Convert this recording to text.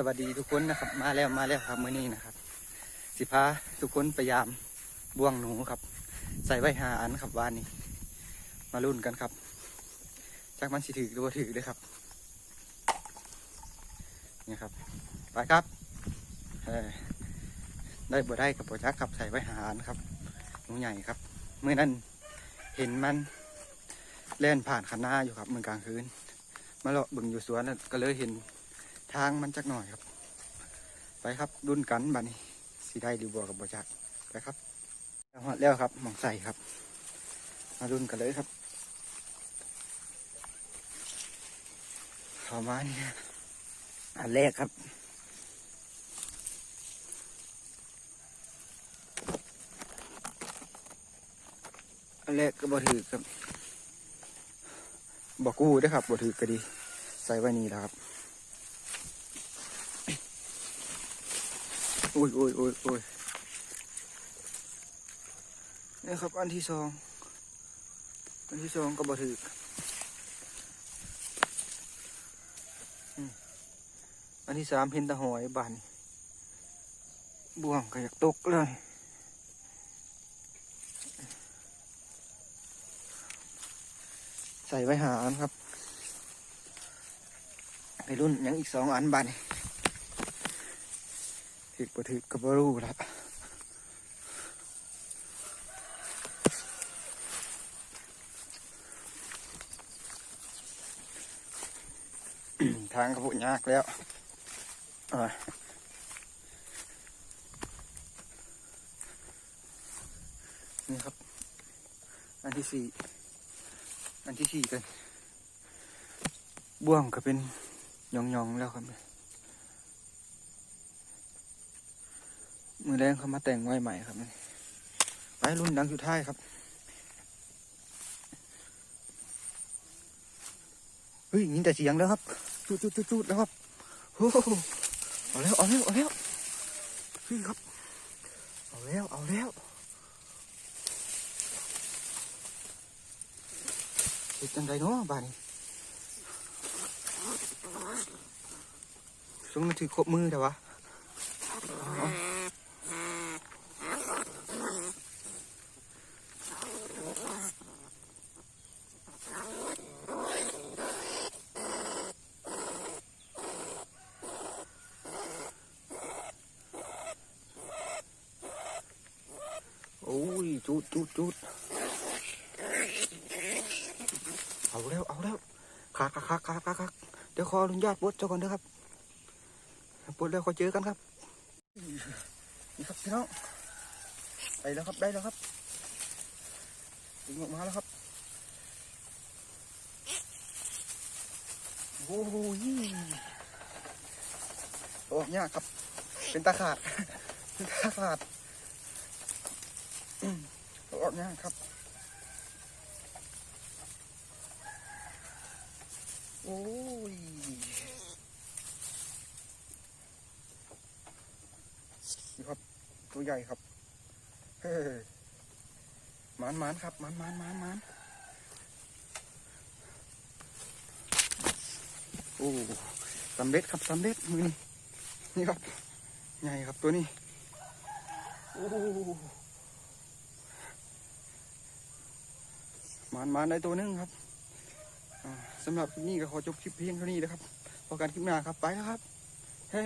สวัสดีทุกคนนะครับมาแล้วมาแล้วครับมื้อนี้นะครับ สิพาทุกคนพยายามบ่วงหนูครับ ใส่ไว้หาอันครับวานนี้ มาลุ้นกันครับจากมันสิถือหรือว่าถือเลยครับนี่ครับไปครับได้บ่ได้กับโปรจักครับใส่ไว้หาอันครับหนูใหญ่ครับเมื่อนั้นเห็นมันเล่นผ่านคันหน้าอยู่ครับเมื่อกลางคืนมาเลาะบึงอยู่สวนแล้วก็เลยเห็น ทางมันจักหน่อยครับ ไปครับดุนกันบัดนี้สีได้หรือบัวกับบจักไปครับแล้วฮอดแล้วครับหมองใส่ครับ มาดุนกันเลยครับเข้ามานี่อันแรกครับอันแรกก็บ่ถือครับบ่กู้ด้วยครับบ่ถือก็ดี ใส่ไว้นี่แล้วครับ อ้ยอุ้ยอุ้ยอุ้ยนี่ครับอันที่สอง อันที่สองก็บ่ถืออันที่สามเห็นตะหอยบานบ่วงก็อยากตกเลยใส่ไว้หาอันครับในรุ่นยังอีกสองอันบานนี่ ถึกบ่ถึกก็บ่รู้ละทางกระปุกยากแล้วอ่านี่ครับ อันที่สี่ อันที่สี่กัน บ่วงก็เป็นยองๆแล้วครับ มือแรงเขามาแต่งไว้ใหม่ครับนี่ไปรุ่นดังสุดท้ายครับเฮ้ยยินแต่เสียงแล้วครับจุดจุดจุดจุดแล้วครับโอ้เอาแล้วเอาแล้วเอาแล้วเฮ้ยครับ เอาแล้วเอาแล้วเป็นจังไดเนาะบ้านนี้สงมันถือครบมือแต่วะเอาโอ้ย จุดจุดจุดเอาแล้วเอาแล้วคักคักคักคักคักเดี๋ยวขออนุญาตปลดเจ้าก่อนเด้อครับปลดแล้วขอเจอกันครับนี่ครับพี่น้องไปแล้วครับได้แล้วครับดึงออกมาแล้วครับโอ้ยออกยากครับ เป็นตาขาดเป็นตาขาด อืมออกยากครับ โอ้ยนี่ครับตัวใหญ่ครับ เฮ้ยหมานหมานครับหมานหมานหมานหมานโอ้สำเร็จครับสำเร็จมือนี่นี่ครับ ใหญ่ครับตัวนี้ โอ้ มานหมานได้ตัวหนึงครับสำหรับนี่ก็ขอจบคลิปเพียงเท่านี้นะครับพอกันคลิปหน้าครับไปแล้วครับเฮ้